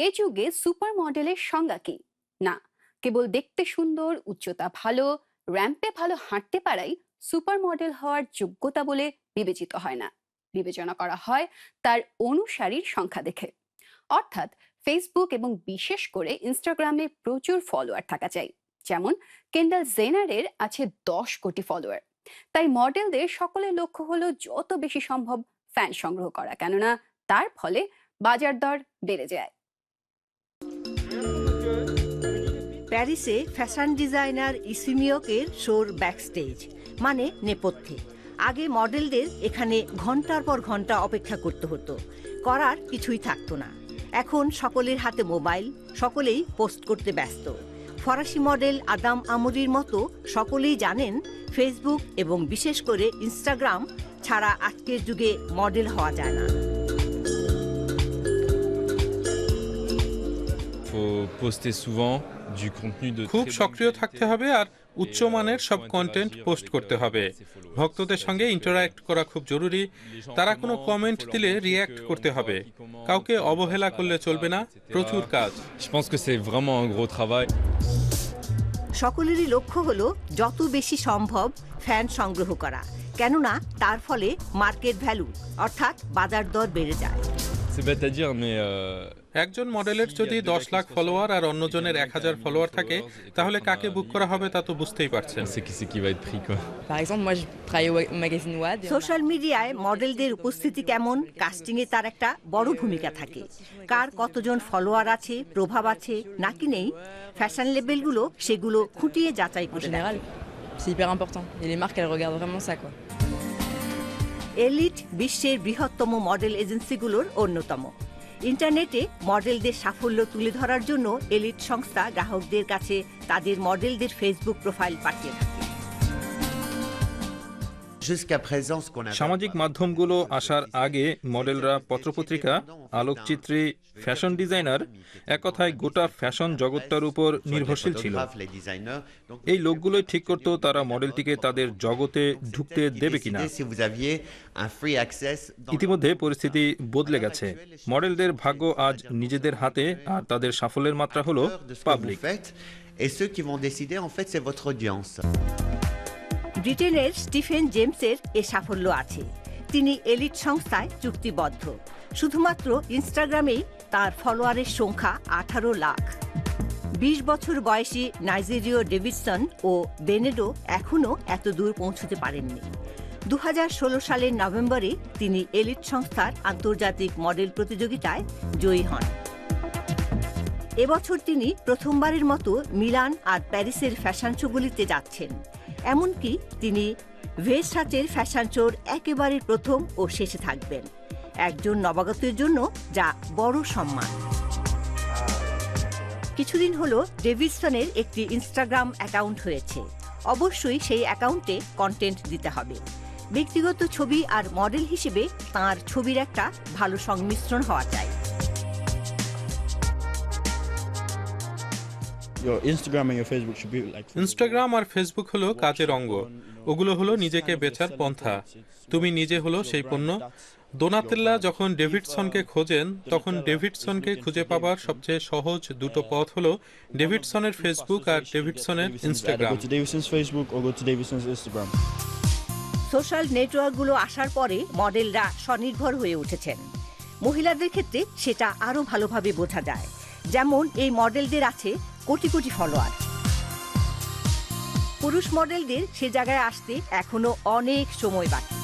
এ যুগে সুপার মডেলের সংজ্ঞা কি? না, কেবল দেখতে সুন্দর, উচ্চতা ভালো র্যাম্পে ভালো হাঁটতে পারাই সুপার মডেল হওয়ার যোগ্যতা বলে বিবেচিত হয় না। বিবেচনা করা হয় তার অনুসারীর সংখ্যা দেখে। অর্থাৎ ফেসবুক এবং বিশেষ করে ইনস্টাগ্রামে প্রচুর ফলোয়ার থাকা চাই। যেমন কেন্ডাল জেনারের আছে দশ কোটি ফলোয়ার তাই মডেলদের সকলের লক্ষ্য হলো যত বেশি সম্ভব ফ্যান সংগ্রহ করা। কেননা তার ফলে বাজার দর বেড়ে যায়। প্যারিসে ফ্যাশন ডিজাইনার ইসিমিয়কের শোর ব্যাকস্টেজ মানে নেপথ্যে। আগে মডেলদের এখানে ঘণ্টার পর ঘণ্টা অপেক্ষা করতে হতো। করার কিছুই থাকতো না। এখন সকলের হাতে মোবাইল, সকলেই পোস্ট করতে ব্যস্ত। ফরাসি মডেল আদাম আমুরির মতো সকলেই জানেন ফেসবুক এবং বিশেষ করে ইনস্টাগ্রাম ছাড়া আজকের যুগে মডেল হওয়া যায় না। খুব সক্রিয় থাকতে হবে আর উচ্চমানের সব কন্টেন্ট পোস্ট করতে হবে। ভক্তদের সঙ্গে ইন্টারাক্ট করা খুব জরুরি। তারা কোনো কমেন্ট দিলে রিয়্যাক্ট করতে হবে। কাউকে অবহেলা করলে চলবে না প্রচুর কাজ। Je pense que c'est vraiment un gros travail. সকলেরই লক্ষ্য হলো যত বেশি সম্ভব ফ্যান সংগ্রহ করা কেননা তার ফলে মার্কেট ভ্যালু অর্থাৎ বাজার দর বেড়ে যায়। একজন মডেলের যদি দশ লাখ ফলোয়ার আর অন্যজনের এক হাজার ফলোয়ার থাকে তাহলে কাকে বুক করা হবে তা তো বুঝতেই পারছেন। সোশ্যাল মিডিয়ায় মডেলদের উপস্থিতি কেমন? কাস্টিংয়ে তার একটা বড় ভূমিকা থাকে। কার কতজন ফলোয়ার আছে প্রভাব আছে নাকি নেই? ফ্যাশন লেবেলগুলো সেগুলো খুঁটিয়ে যাচাই করে দেখে। général, c'est hyper important. Et les marques, elles regardent vraiment ça, quoi. Elite বিশ্বের বৃহত্তম মডেল এজেন্সিগুলোর অন্যতম। ইন্টারনেটে মডেলদের সাফল্য তুলে ধরার জন্য এলিট সংস্থা গ্রাহকদের কাছে তাদের মডেলদের ফেসবুক প্রোফাইল পাঠিয়ে থাকে সামাজিক মাধ্যমগুলো আসার আগে মডেলরা পত্রপত্রিকা আলোকচিত্রী ফ্যাশন ডিজাইনার এক কথায় গোটা ফ্যাশন জগৎটার উপর নির্ভরশীল ছিল এই লোকগুলোই ঠিক করতো তারা মডেলটিকে তাদের জগতে ঢুকতে দেবে কিনা ইতিমধ্যে পরিস্থিতি বদলে গেছে মডেলদের ভাগ্য আজ নিজেদের হাতে আর তাদের সাফল্যের মাত্রা হলো public. Et ceux qui vont décider, en fait, c'est votre audience. ব্রিটেনের স্টিফেন জেমসের এ সাফল্য আছে। তিনি এলিট সংস্থায় চুক্তিবদ্ধ। শুধুমাত্র ইনস্টাগ্রামেই তার ফলোয়ারের সংখ্যা আঠারো লাখ। বিশ বছর বয়সী নাইজেরীয় ডেভিডসন ও বেনেডো এখনও এত দূর পৌঁছতে পারেননি। দু হাজার ষোলো সালের নভেম্বরে তিনি এলিট সংস্থার আন্তর্জাতিক মডেল প্রতিযোগিতায় জয়ী হন। এবছর তিনি প্রথমবারের মতো মিলান আর প্যারিসের ফ্যাশন শোগুলিতে যাচ্ছেন। এমনকি তিনি ভেসাচের ফ্যাশন শোর একেবারে প্রথম ও শেষে থাকবেন। একজন নবাগতের জন্য যা বড় সম্মান। কিছুদিন হলো ডেভিডসনের একটি ইনস্টাগ্রাম অ্যাকাউন্ট হয়েছে। অবশ্যই সেই অ্যাকাউন্টে কন্টেন্ট দিতে হবে। ব্যক্তিগত ছবি আর মডেল হিসেবে তার ছবির একটা ভালো সংমিশ্রণ হওয়া চাই। ইনস্টাগ্রাম আর ফেসবুক হলো কাজের অঙ্গ। ওগুলো হলো নিজেকে বেচার পন্থা। তুমি নিজে হলো সেই পণ্য। দোনাতেল্লা যখন ডেভিডসনকে খোঁজেন তখন ডেভিডসনকে খুঁজে পাবার সবচেয়ে সহজ দুটো পথ হলো ডেভিডসনের ফেসবুক আর ডেভিডসনের ইনস্টাগ্রাম. সোশ্যাল নেটওয়ার্কগুলো আসার পরে মডেলরা স্বনির্ভর হয়ে উঠেছেন। মহিলাদের ক্ষেত্রে সেটা আরও ভালোভাবে বোঝা যায়। যেমন এই মডেলদের আছে কোটি কোটি ফলোয়ার পুরুষ মডেলদের সে জায়গায় আসতে এখনও অনেক সময় বাকি।